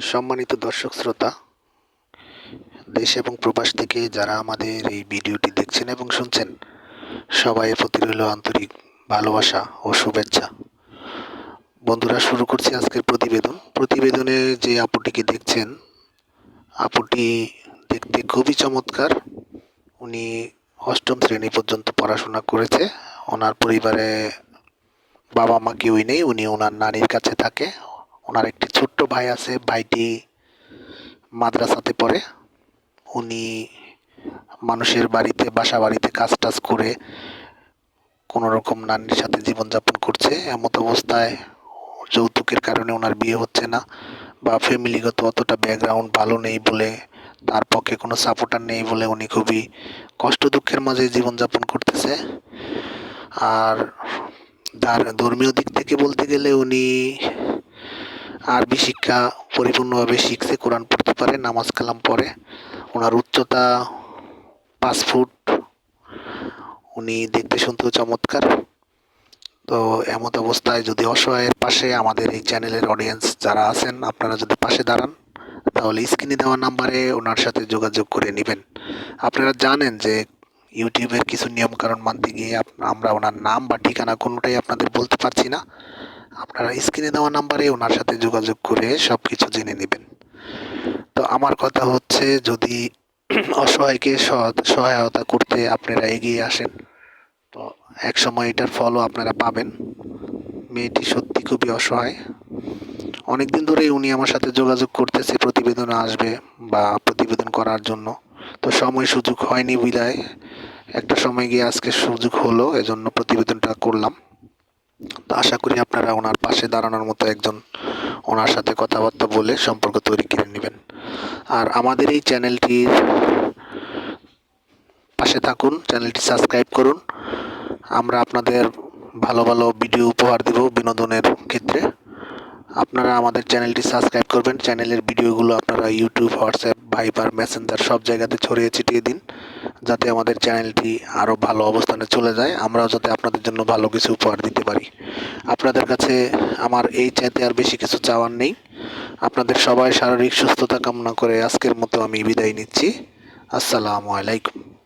সম্মানিত দর্শক শ্রোতা, দেশ এবং প্রবাস থেকে যারা আমাদের এই ভিডিওটি দেখছেন এবং শুনছেন সবাই প্রতি রইল আন্তরিক ভালোবাসা ও শুভেচ্ছা। বন্ধুরা, শুরু করছি আজকের প্রতিবেদন। প্রতিবেদনে যে আপুটিকে দেখছেন, আপুটি দেখতে খুবই চমৎকার। উনি অষ্টম শ্রেণি পর্যন্ত পড়াশোনা করেছে। ওনার পরিবারে বাবা মা কেউই নেই, উনি ওনার নানির কাছে থাকে। ওনার একটি ছোট্ট ভাই আছে, ভাইটি মাদ্রাসাতে পড়ে। উনি মানুষের বাড়িতে, বাসা বাড়িতে কাজ টাজ করে কোনো রকম নানির সাথে জীবনযাপন করছে। এমত অবস্থায় যৌতুকের কারণে ওনার বিয়ে হচ্ছে না বা ফ্যামিলিগত অতটা ব্যাকগ্রাউন্ড ভালো নেই বলে, তার পক্ষে কোনো সাপোর্টার নেই বলে উনি খুবই কষ্ট দুঃখের মাঝে জীবনযাপন করতেছে। আর ধর্মীয় দিক থেকে বলতে গেলে উনি আরবি শিক্ষা পরিপূর্ণভাবে শিখছে, কোরআন পড়তে পারে, নামাজ কালাম পড়ে। ওনার উচ্চতা পাঁচ ফুট। উনি দেখতে শুনতেও চমৎকার। তো এমত অবস্থায় যদি অসহায়ের পাশে আমাদের এই চ্যানেলের অডিয়েন্স যারা আছেন, আপনারা যদি পাশে দাঁড়ান, তাহলে স্ক্রিনে দেওয়া নাম্বারে ওনার সাথে যোগাযোগ করে নেবেন। আপনারা জানেন যে ইউটিউবের কিছু নিয়মকানুন মানতে গিয়ে আমরা ওনার নাম বা ঠিকানা কোনোটাই আপনাদের বলতে পারছি না। আপনারা স্ক্রিনে দেওয়া নাম্বারে ওনার সাথে যোগাযোগ করে সব কিছু জেনে নেবেন। তো আমার কথা হচ্ছে, যদি অসহায়কে সহায়- সহায়তা করতে আপনারা এগিয়ে আসেন, তো এক সময় এটার ফলও আপনারা পাবেন। মেয়েটি সত্যি খুবই অসহায়। অনেকদিন ধরেই উনি আমার সাথে যোগাযোগ করতেছে, প্রতিবেদন আসবে বা প্রতিবেদন করার জন্য। তো সময় সুযোগ হয়নি বিদায়। একটা সময় গিয়ে আজকে সুযোগ হলো, এজন্য প্রতিবেদনটা করলাম। তো আশা করি আপনারা ওনার পাশে দাঁড়ানোর মতো একজন ওনার সাথে কথাবার্তা বলে সম্পর্ক তৈরি করে নেবেন। আর আমাদের এই চ্যানেলটির পাশে থাকুন, চ্যানেলটি সাবস্ক্রাইব করুন। আমরা আপনাদের ভালো ভালো ভিডিও উপহার দেব বিনোদনের ক্ষেত্রে। আপনারা আমাদের চ্যানেলটি সাবস্ক্রাইব করবেন। চ্যানেলের ভিডিওগুলো আপনারা ইউটিউব হোয়াটসঅ্যাপ ভাইবার মেসেঞ্জার সব জায়গাতে ছড়িয়ে ছিটিয়ে দিন, যাতে আমাদের চ্যানেলটি আরও ভালো অবস্থানে চলে যায়। আমরাও যাতে আপনাদের জন্য ভালো কিছু উপহার দিতে পারি। আপনাদের কাছে আমার এই চাইতে আর বেশি কিছু চাওয়ার নেই। আপনাদের সবাই শারীরিক সুস্থতা কামনা করে আজকের মতো আমি বিদায় নিচ্ছি। আসসালামু আলাইকুম।